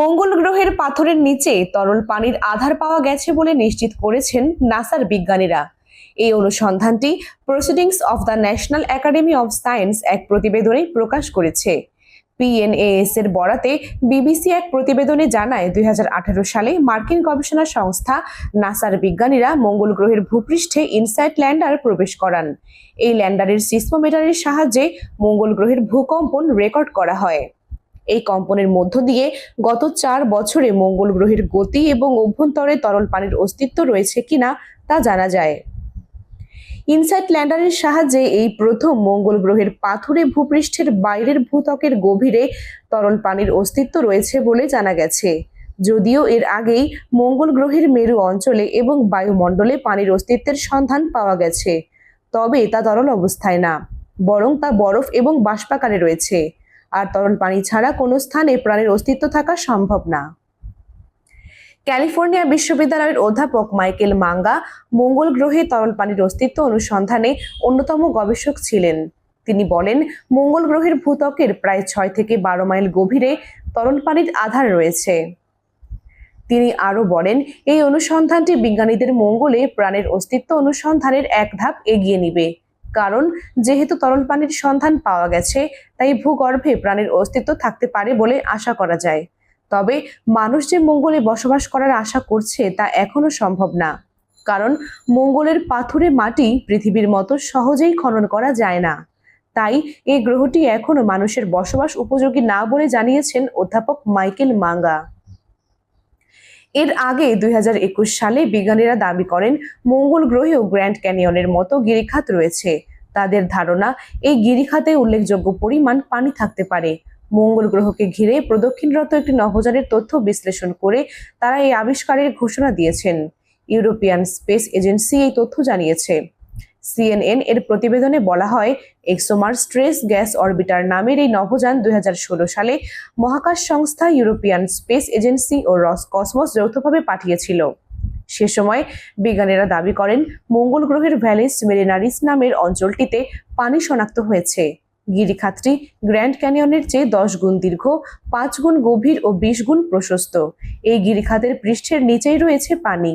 মঙ্গল গ্রহের পাথরের নিচে তরল পানির আধার পাওয়া গেছে বলে নিশ্চিত করেছেন নাসার বিজ্ঞানীরা। এই অনুসন্ধানটি proceedings of the national academy of science এক প্রতিবেদনে প্রকাশ করেছে। পিএনএএস এর বরাতে বিবিসি এক প্রতিবেদনে জানায়, দুই হাজার আঠারো সালে মার্কিন গবেষণা সংস্থা নাসার বিজ্ঞানীরা মঙ্গল গ্রহের ভূপৃষ্ঠে ইনসাইট ল্যান্ডার প্রবেশ করান। এই ল্যান্ডারের সিসমোমিটারের সাহায্যে মঙ্গল গ্রহের ভূকম্পন রেকর্ড করা হয়। এই কম্পনের মধ্য দিয়ে গত চার বছরে মঙ্গল গ্রহের গতি এবং অভ্যন্তরে তরল পানির অস্তিত্ব রয়েছে কিনা তা জানা যায়। ইনসাইট ল্যান্ডারের সাহায্যে এই প্রথম মঙ্গল গ্রহের পাথুরে ভূপৃষ্ঠের বাইরের ভূত্বকের গভীরে তরল পানির অস্তিত্ব রয়েছে বলে জানা গেছে। যদিও এর আগেই মঙ্গল গ্রহের মেরু অঞ্চলে এবং বায়ুমণ্ডলে পানির অস্তিত্বের সন্ধান পাওয়া গেছে, তবে তা তরল অবস্থায় না, বরং তা বরফ এবং বাষ্পাকারে রয়েছে। আর তরল পানি ছাড়া কোনো স্থানে প্রাণের অস্তিত্ব থাকা সম্ভব না। ক্যালিফোর্নিয়া বিশ্ববিদ্যালয়ের অধ্যাপক মাইকেল মাঙ্গা মঙ্গল গ্রহে তরল পানির অস্তিত্ব অনুসন্ধানে অন্যতম গবেষক ছিলেন। তিনি বলেন, মঙ্গল গ্রহের ভূত্বকের প্রায় ছয় থেকে বারো মাইল গভীরে তরল পানির আধার রয়েছে। তিনি আরও বলেন, এই অনুসন্ধানটি বিজ্ঞানীদের মঙ্গলে প্রাণের অস্তিত্ব অনুসন্ধানের এক ধাপ এগিয়ে নিবে। কারণ যেহেতু তরল পানির সন্ধান পাওয়া গেছে, তাই ভূগর্ভে প্রাণের অস্তিত্ব থাকতে পারে বলে আশা করা যায়। তবে মানুষ যে মঙ্গলে বসবাস করার আশা করছে তা এখনও সম্ভব না। কারণ মঙ্গলের পাথুরে মাটি পৃথিবীর মতো সহজেই খনন করা যায় না। তাই এই গ্রহটি এখনও মানুষের বসবাস উপযোগী না বলে জানিয়েছেন অধ্যাপক মাইকেল মাঙ্গা। এর আগে দুই হাজার একুশ সালে বিজ্ঞানীরা দাবি করেন, মঙ্গল গ্রহেও গ্র্যান্ড ক্যানিয়নের মতো গিরিখাত রয়েছে। তাদের ধারণা, এই গিরিখাতে উল্লেখযোগ্য পরিমাণ পানি থাকতে পারে। মঙ্গল গ্রহকে ঘিরে প্রদক্ষিণরত একটি নভোযানের তথ্য বিশ্লেষণ করে তারা এই আবিষ্কারের ঘোষণা দিয়েছেন। ইউরোপিয়ান স্পেস এজেন্সি এই তথ্য জানিয়েছে। সিএনএন এর প্রতিবেদনে বলা হয়, এক্সোমার স্ট্রেস গ্যাস অরবিটার নামের এই নভোযান দুই সালে মহাকাশ সংস্থা ইউরোপিয়ান স্পেস এজেন্সি ও রস কসমস যৌথভাবে পাঠিয়েছিল। সে সময় বিজ্ঞানীরা দাবি করেন, মঙ্গল গ্রহের ভ্যালিস মেরিনারিস নামের অঞ্চলটিতে পানি শনাক্ত হয়েছে। গিরিখাতটি গ্র্যান্ড ক্যানিয়নের চেয়ে দশ গুণ দীর্ঘ, পাঁচ গুণ গভীর ও বিশ গুণ প্রশস্ত। এই গিরিখাতের পৃষ্ঠের নিচেই রয়েছে পানি।